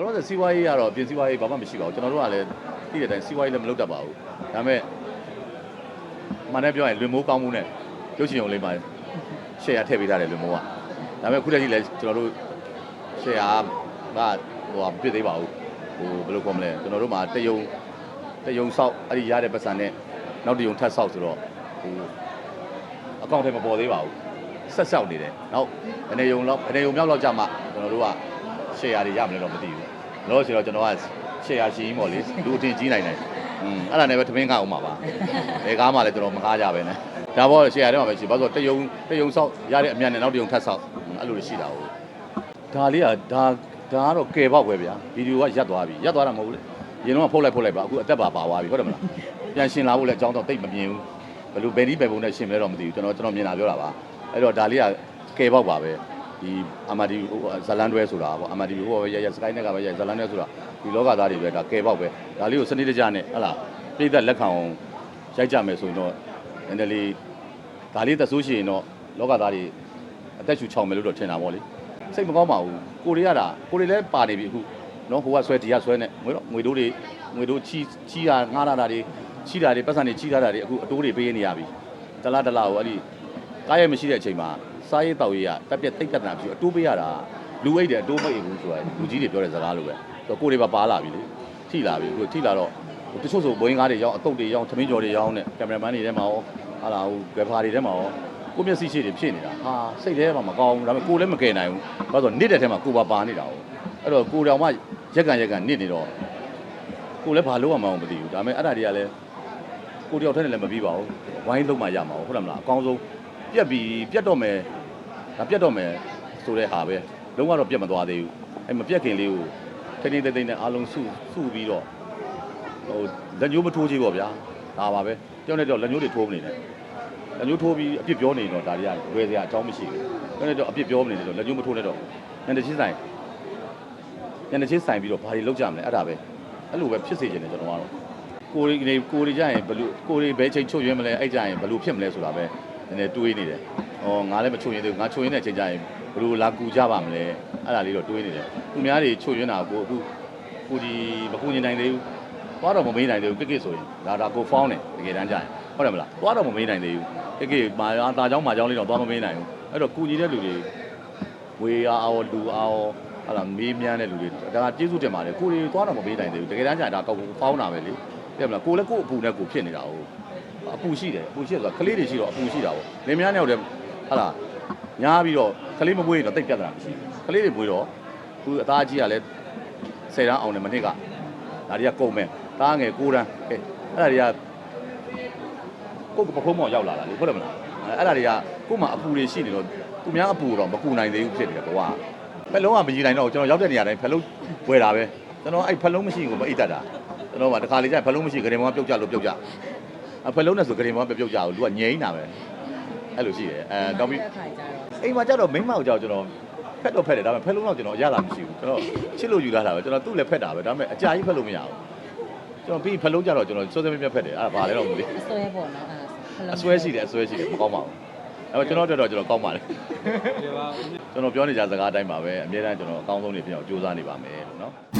ကျွန်တော်တို့စီးပွားရေးကတော့ပြင်စီးပွားရေးဘာမှမရှိပါဘူးကျွန်တော်တို့ကလည်းသိတဲ့အတိုင်းစီးပွားရေးလည်းမလုပ်တတ်ပါဘူးဒါပေမဲ့မှန်တယ်ပြောရင်လွင်မိုးကောင်းမှုနဲ့ရုပ်ရှင်ရုံလေးမှာရှယ်ယာထည့်ပေးထားတယ်လွင်မိုးကဒါပေမဲ့ခုတည်းကြီးလည်းကျွန်တော်တို့ရှယ်ယာကဟိုဟာမဖြစ်သေးပါဘူးဟိုဘယ်လိုခေါ်မလဲကျွန်တော်တို့မှာတယုံတယုံဆောက်အဲ့ဒီရတဲ့ပတ်စံနဲ့နောက်တယုံထပ်ဆောက်ဆိုတော့ဟိုအကောင့်ထဲမပေါ်သေးပါဘူးဆက်ဆောက်နေတယ်နောက်ဘယ်နေယုံလောက်ဘယ်နေယုံမြောက်လောက်ကြမှာကျွန်တော်တို့ကရှယ်ယာတွေရမလဲတော့မသိဘူး။ လောဆိုတော့ကျွန်တော်ကရှယ်ယာရှိရင်ပေါ့လေလူအထင်ကြီးနိုင်တယ်။อืมအဲ့ဒါနဲ့ပဲသမင်းကအောင်ပါပါ။ဘယ်ကားမှလည်းကျွန်တော်မကားကြပဲနဲ့။ဒါပေါ့ရှယ်ယာထဲမှာပဲရှိ။ဘာလို့လဲဆိုတော့တယုံတယုံဆောက်ရတဲ့အမြတ်နဲ့နောက်တယုံထပ်ဆောက်အဲ့လိုတွေရှိတာဟုတ်။ဒါလေးကဒါဒါကတော့ကယ်ပေါက်ပဲဗျာ။ဗီဒီယိုကရပ်သွားပြီ။ရပ်သွားတာမဟုတ်ဘူးလေ။ရင်တော့ဖုတ်လိုက်ဖုတ်လိုက်ပါအခုအသက်ပါပါသွားပြီဟုတ်တယ်မလား။ပြန်ရှင်လာဖို့လည်းအကြောင်းတော့တိတ်မမြင်ဘူး။ဘယ်လိုဘယ်နည်းဘယ်ပုံနဲ့ရှင်မလဲတော့မသိဘူးကျွန်တော်ကျွန်တော်မြင်တာပြောတာပါ။အဲ့တော့ဒါလေးကကယ်ပေါက်ပါပဲ။ ဒီအမဒီဟိုဇလန်တွဲဆိုတာပေါ့အမဒီဟိုပဲရရစကိုင်းနဲ့ကပဲရဇလန်တွဲဆိုတာဒီလောကသားတွေပဲဒါကယ်ပေါက်ပဲဒါလေးကိုစနစ်တကျနဲ့ဟလာပြိသက်လက်ခံအောင်ရိုက်ကြမယ်ဆိုရင်တော့နည်းနည်းလေးဒါလေးသက်ဆိုးရှိရင်တော့လောကသားတွေအသက်ရှူချောင်မယ်လို့တော့ထင်တာပေါ့လေစိတ်မကောင်းပါဘူးကိုရီးယားဒါကိုရီးလည်းပါနေပြီအခုနော်ဟိုကဆွဲဒီကဆွဲနဲ့ငွေတော့ငွေတိုးတွေငွေတိုးချီချီတာငားလာတာတွေချီတာတွေပတ်စံတွေချီထားတာတွေအခုအတိုးတွေပေးနေရပြီတလားတလားကိုအဲ့ဒီကားရဲမရှိတဲ့အချိန်မှာ စားရေးတောက်ရေးကတက်ပြက်တိတ်ပြတ်တာပြီးအတိုးပေးရတာလူအိတ်တယ်အတိုးမအိတ်ဘူးဆိုတာလူကြီးတွေပြောတဲ့စကားလိုပဲဆိုတော့ကိုတွေပါပါလာပြီလေထိလာပြီအခုထိလာတော့တချို့ဆိုဘိုင်းကားတွေရောင်းအတုပ်တွေရောင်းသမင်းကြော်တွေရောင်းနဲ့ကင်မရာမန်တွေထဲမှာရောဟာလာဟိုဂရဖာတွေထဲမှာရောကိုမျက်စိရှိတွေဖြစ်နေတာဟာစိတ်ထဲမှာမကောင်းဘူးဒါပေမဲ့ကိုလည်းမကယ်နိုင်ဘူးဘာလို့ဆိုနစ်တဲ့ထဲမှာကိုပါပါနေတာ哦အဲ့တော့ကိုတောင်မှရက်ကန်ရက်ကန်နစ်နေတော့ကိုလည်းဘာလို့မှမအောင်မသိဘူးဒါပေမဲ့အဲ့ဒါတွေကလည်းကိုတယောက်တည်းနဲ့လည်းမပြီးပါဘူးဝိုင်းလုံးမှရမှာဟုတ်တယ်မလားအကောင်းဆုံးပြက်ပြီးပြက်တော့မယ် ဒါပြက်တော့မယ်ဆိုတဲ့ဟာပဲလုံးဝတော့ပြက်မသွားသေးဘူးအဲ့မပြက်ခင်လေးကိုထိနေတိတ်တိတ်နဲ့အားလုံးစုစုပြီးတော့ဟိုလက်ညှိုးမထိုးကြည့်ပေါ့ဗျာဒါပါပဲကြောက်နေတော့လက်ညှိုးတွေထိုးမနေနဲ့လက်ညှိုးထိုးပြီးအပြစ်ပြောနေတော့ဒါတွေကဝယ်စရာအကြောင်းမရှိဘူးကြောက်နေတော့အပြစ်ပြောမနေတော့လက်ညှိုးမထိုးနဲ့တော့ညနေချင်းဆိုင်ညနေချင်းဆိုင်ပြီးတော့ဘာတွေလုပ်ကြမလဲအဲ့ဒါပဲအဲ့လိုပဲဖြစ်စေချင်တယ်ကျွန်တော်ကတော့ကိုရီနေကိုရီကြရင်ဘလူကိုရီဘယ်ချိန်ချုပ်ရွေးမလဲအဲ့ကြရင်ဘလူဖြစ်မလဲဆိုတာပဲ နည်းနည်းတွေးနေတယ်။အော်ငါလည်းမချုပ်ရင်သေးဘူးငါချုပ်ရင်တဲ့အချိန်ကျရင်ဘလူလာကူကြပါမလဲအဲ့ဒါလေးတော့တွေးနေတယ်။သူများတွေချုပ်ရွေးတာကိုအခုကိုဒီမကူညီနိုင်သေးဘူး။သွားတော့မမေးနိုင်သေးဘူးကိကိဆိုရင်ဒါဒါကိုဖောင်းတယ်တကယ်တမ်းကျရင်ဟုတ်တယ်မလား။သွားတော့မမေးနိုင်သေးဘူး။ကိကိမာအသားချောင်းမာချောင်းလေးတော့သွားမမေးနိုင်ဘူး။အဲ့တော့ကူညီတဲ့လူတွေဝေအားအောလူအားဟာလာမေးမြန်းတဲ့လူတွေဒါကကျေးဇူးတင်ပါတယ်ကိုတွေသွားတော့မမေးနိုင်သေးဘူးတကယ်တမ်းကျရင်ဒါကောက်ကိုဖောင်းတာပဲလေ။တဲ့မလားကိုလည်းကို့အပူနဲ့ကိုဖြစ်နေတာဟုတ် အပူရှိတယ်အပူရှိတယ်ဆိုတာကလေးတွေရှိတော့အပူရှိတာပေါ့လင်မယားနဲ့ဟုတ်တယ်ဟာလာညားပြီးတော့ကလေးမပွေးရင်တော့တိတ်ပြတ်တာမရှိဘူးကလေးတွေပွေးတော့သူအသားကြီးကလည်းဆယ်တန်းအောင်တယ်မနစ်ကဒါတွေကကုန်မယ်တားငယ်9တန်းအဲအဲ့ဒါတွေကကိုယ့်ကပခုံးမောင်ရောက်လာတာလေဟုတ်တယ်မလားအဲ့ဒါတွေကကို့မှာအပူတွေရှိနေတော့သူများအပူတော့မပူနိုင်သေးဘူးဖြစ်နေတယ်ဘဝဖက်လုံးကမကြီးနိုင်တော့ကျွန်တော်ရောက်တဲ့နေရာတိုင်းဖက်လုံးဝယ်တာပဲကျွန်တော်အဲ့ဖက်လုံးမရှိဘူးမအိတ်တတ်တာကျွန်တော်ကတခါလေကျရင်ဖက်လုံးမရှိဂရင်မောင်ပြုတ်ကြလို့ပြုတ်ကြ အဖက်လုံးနဲ့ဆိုဂရင်မောင်ပြုတ်ကြဘူးလူကငြိမ်းတာပဲအဲ့လိုရှိတယ်အဲတော့ပြီးခါကြတော့အိမ်မှာကြတော့မိန်းမကိုကြောက်ကျွန်တော်ဖက်တော့ဖက်တယ်ဒါပေမဲ့ဖက်လုံးတော့ကျွန်တော်ရတာမရှိဘူးကျွန်တော်ချစ်လို့ယူလာတာပဲကျွန်တော်သူ့လည်းဖက်တာပဲဒါပေမဲ့အကြာကြီးဖက်လို့မရဘူးကျွန်တော်ပြီးဖက်လုံးကြတော့ကျွန်တော်စိုးစမ်းမြတ်ဖက်တယ်အဲ့ဒါဘာလဲတော့မသိအစွဲပေါ့နော်အဲ့အစွဲရှိတယ်အစွဲရှိတယ်မကောင်းပါဘူးအဲ့တော့ကျွန်တော်တို့တော့ကျွန်တော်ကောင်းပါတယ်ကျွန်တော်ပြောနေကြစကားအတိုင်းပါပဲအများအားကျွန်တော်အကောင်းဆုံးနေပြအောင်ကြိုးစားနေပါမယ်လို့နော်